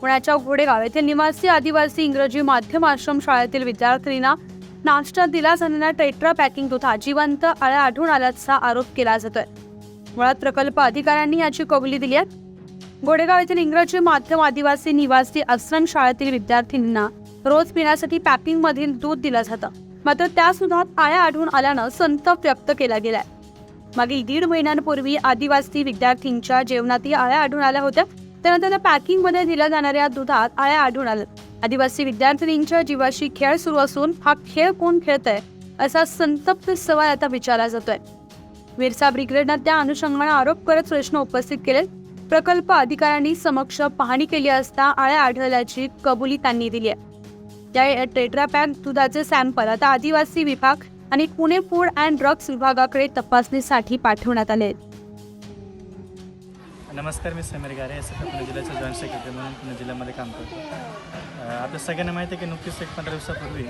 पुण्याच्या घोडेगाव येथील निवासी आदिवासी इंग्रजी माध्यम आश्रम शाळेतील विद्यार्थिनींना नाश्ता दिला जाणाऱ्या टेट्रा पॅकिंग दुधा जिवंत आळ्या आढळून आल्याचा आरोप केला जातोय. मुळात प्रकल्प अधिकाऱ्यांनी याची कबुली दिली आहे. गोडेगाव येथील इंग्रजी माध्यम आदिवासी निवासी आश्रम शाळेतील विद्यार्थिनींना रोज पिण्यासाठी पॅकिंग मधील दूध दिलं जातं. मात्र त्या सुधात आळ्या आढळून आल्यानं संताप व्यक्त केला गेलाय. मागील दीड महिन्यांपूर्वी आदिवासी विद्यार्थ्यांच्या जेवणातही आळ्या आढळून आल्या होत्या. त्यानंतर त्या पॅकिंगमध्ये दिल्या जाणाऱ्या दुधात आळ्या आढळून आल्या. आदिवासी विद्यार्थिनींच्या जीवाशी खेळ सुरू असून हा खेळ कोण खेळतंय असा संतप्त सवाल आता विचारला जातोय. विरसा ब्रिगेडनं त्या अनुषंगाने आरोप करत प्रश्न उपस्थित केले. प्रकल्प अधिकाऱ्यांनी समक्ष पाहणी केली असता आळ्या आढळल्याची कबुली त्यांनी दिली आहे. त्या टेट्रापॅक दुधाचे सॅम्पल आता आदिवासी विभाग आणि पुणे फूड अँड ड्रग्स विभागाकडे तपासणीसाठी पाठवण्यात आले आहेत. नमस्कार मी समीर गारे एस पुणे जिल्ह्याचे जॉईंट सेक्रेटरी म्हणून पुणे जिल्ह्यामध्ये काम करतो. आपल्या सगळ्यांना माहिती आहे की नुकतीच एक पंधरा दिवसापूर्वी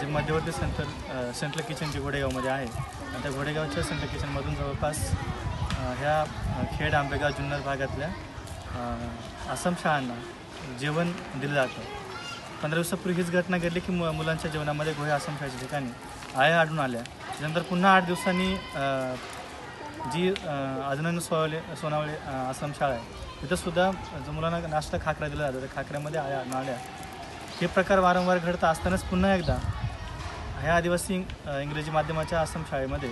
जे मध्यवर्ती सेंट्रल सेंट्रल किचन जे घोडेगावमध्ये आहे आणि त्या घोडेगावच्या सेंट्रल किचनमधून जवळपास ह्या खेड आंबेगाव जुन्नर भागातल्या आसाम शाळांना जेवण दिलं जातं. पंधरा दिवसापूर्वी हीच घटना घडली की मु मुलांच्या जेवणामध्ये गोहे आसाम शाळेच्या ठिकाणी आया आढळून आल्या. त्यानंतर पुन्हा आठ दिवसांनी जी अजून सोनावले सोनावळे आश्रम शाळा आहे तिथंसुद्धा जो मुलांना नाश्ता खाकरा दिला जातो त्या खाकऱ्यामध्ये आया नाळ्या हे प्रकार वारंवार घडत असतानाच पुन्हा एकदा ह्या आदिवासी इंग्रजी माध्यमाच्या आश्रम शाळेमध्ये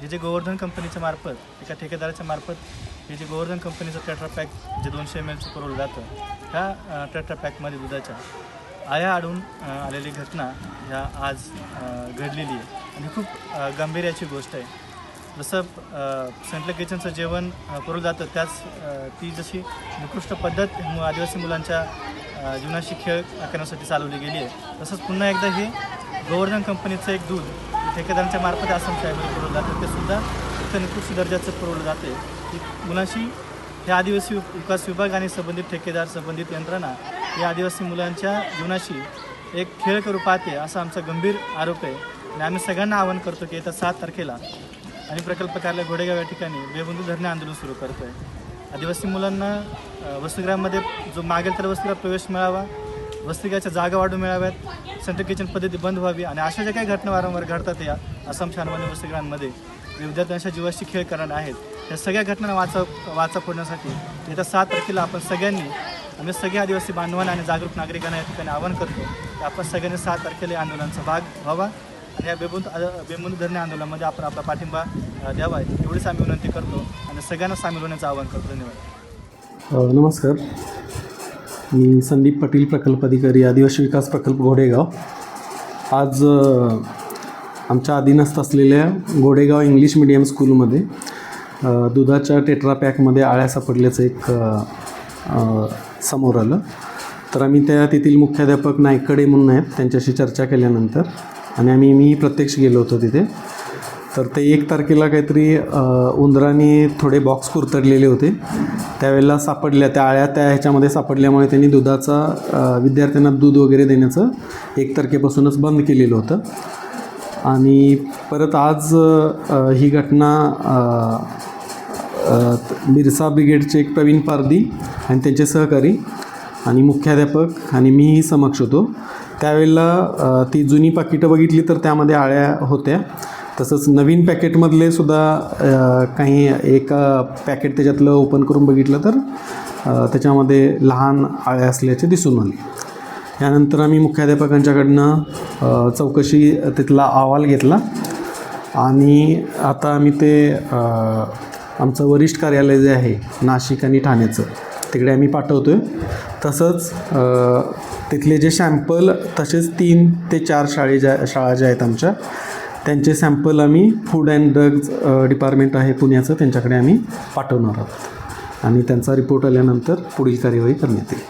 हे जे गोवर्धन कंपनीच्या मार्फत एका ठेकेदाराच्या मार्फत हे जे गोवर्धन कंपनीचं टेट्रा पॅक जे दोनशे एम एलचं पुरवलं जातं ह्या टेट्रा पॅकमध्ये दुधाच्या आया आडून आलेली घटना ह्या आज घडलेली आहे. आणि खूप अ, गंभीर याची गोष्ट आहे. जसं सेंट्रल किचनचं जेवण करू जातं त्याच ती जशी निकृष्ट पद्धत आदिवासी मुलांच्या जीवनाशी खेळ करण्यासाठी चालवली गेली आहे. तसंच पुन्हा एकदा हे गोवर्धन कंपनीचं एक दूध ठेकेदारांच्या मार्फत आसाम शाळेमध्ये पुरवलं जातं. ते सुद्धा इथं निकृष्ट दर्जाचं पुरवलं जाते. की मुलांशी हे आदिवासी विकास विभाग आणि संबंधित ठेकेदार संबंधित यंत्रणा या आदिवासी मुलांच्या जीवनाशी एक खेळ करू पाहते असा आमचा गंभीर आरोप आहे. आणि आम्ही सगळ्यांना आवाहन करतो की येत्या सात तारखेला आणि प्रकल्प कार्यालय घोडेगाव या ठिकाणी बेबंदू धरणे आंदोलन सुरू करतो आहे आदिवासी मुलांना वसतिगृहामध्ये जो मागेल तर वसतिगृहात प्रवेश मिळावा वसतिगृहाच्या जागा वाढू मिळाव्यात सेंट्रल किचन पद्धती बंद व्हावी आणि अशा ज्या काही घटना वारंवार घडतात या आसाम शानवानी वसतिगृहांमध्ये विद्यार्थ्यांच्या जीवाशी खेळ करणार आहेत. या सगळ्या घटनांना वाचा वाचा फोडण्यासाठी येत्या सात तारखेला आपण सगळ्यांनी आम्ही सगळ्या आदिवासी बांधवांना आणि जागरूक नागरिकांना या ठिकाणी आवाहन करतो की आपण सगळ्यांनी सात तारखेला आंदोलनाचा भाग व्हावा. आणि या बेबंद बेबंदू धरणे आंदोलनामध्ये आपण आपला पाठिंबा अ, द्यावा एवढीच आम्ही विनंती करतो आणि सगळ्यांना सामील होण्याचं आवाहन करतो. धन्यवाद. नमस्कार. मी संदीप पाटील प्रकल्प अधिकारी आदिवासी विकास प्रकल्प घोडेगाव. आज आमच्या अधीनस्थ असलेल्या घोडेगाव इंग्लिश मिडियम स्कूलमध्ये दुधाच्या टेट्रा पॅकमध्ये आळ्या सापडल्याचं एक समोर आलं. तर आम्ही त्या तेथील मुख्याध्यापक नायकडे म्हणून आहेत त्यांच्याशी चर्चा केल्यानंतर आणि आम्ही मी प्रत्यक्ष गेलो होतो तिथे. तर ते एक तारखेला काहीतरी उंदरांनी उंदराने थोडे बॉक्स कुरतडलेले होते. त्यावेळेला सापडल्या त्या आळ्या त्या ह्याच्यामध्ये सापडल्यामुळे त्यांनी दुधाचा विद्यार्थ्यांना दूध वगैरे देण्याचं एक तारखेपासूनच बंद केलेलं होतं. आणि परत आज ही घटना बिरसा ब्रिगेडचे एक प्रवीण पारदी आणि त्यांचे सहकारी आणि मुख्याध्यापक आणि मीही समक्ष होतो. त्यावेळेला ती जुनी पाकिटं बघितली तर त्यामध्ये आळ्या होत्या. तसंच नवीन पॅकेटमधले सुद्धा काही एक पॅकेट त्याच्यातलं ओपन करून बघितलं तर त्याच्यामध्ये लहान आळ्या असल्याचे दिसून आले. यानंतर आम्ही मुख्याध्यापकांच्याकडनं चौकशी तिथला अहवाल घेतला. आणि आता आम्ही ते आमचं वरिष्ठ कार्यालय जे आहे नाशिक आणि ठाण्याचं तिकडे आम्ही पाठवतो आहे तसंच तिथले जे सॅम्पल तसेच तीन ते चार शाळे ज्या शाळा ज्या आहेत आमच्या त्यांचे सॅम्पल आम्ही फूड अँड ड्रग्ज डिपार्टमेंट आहे पुण्याचं त्यांच्याकडे आम्ही पाठवणार आहोत. आणि त्यांचा रिपोर्ट आल्यानंतर पुढील कार्यवाही करण्यात येईल.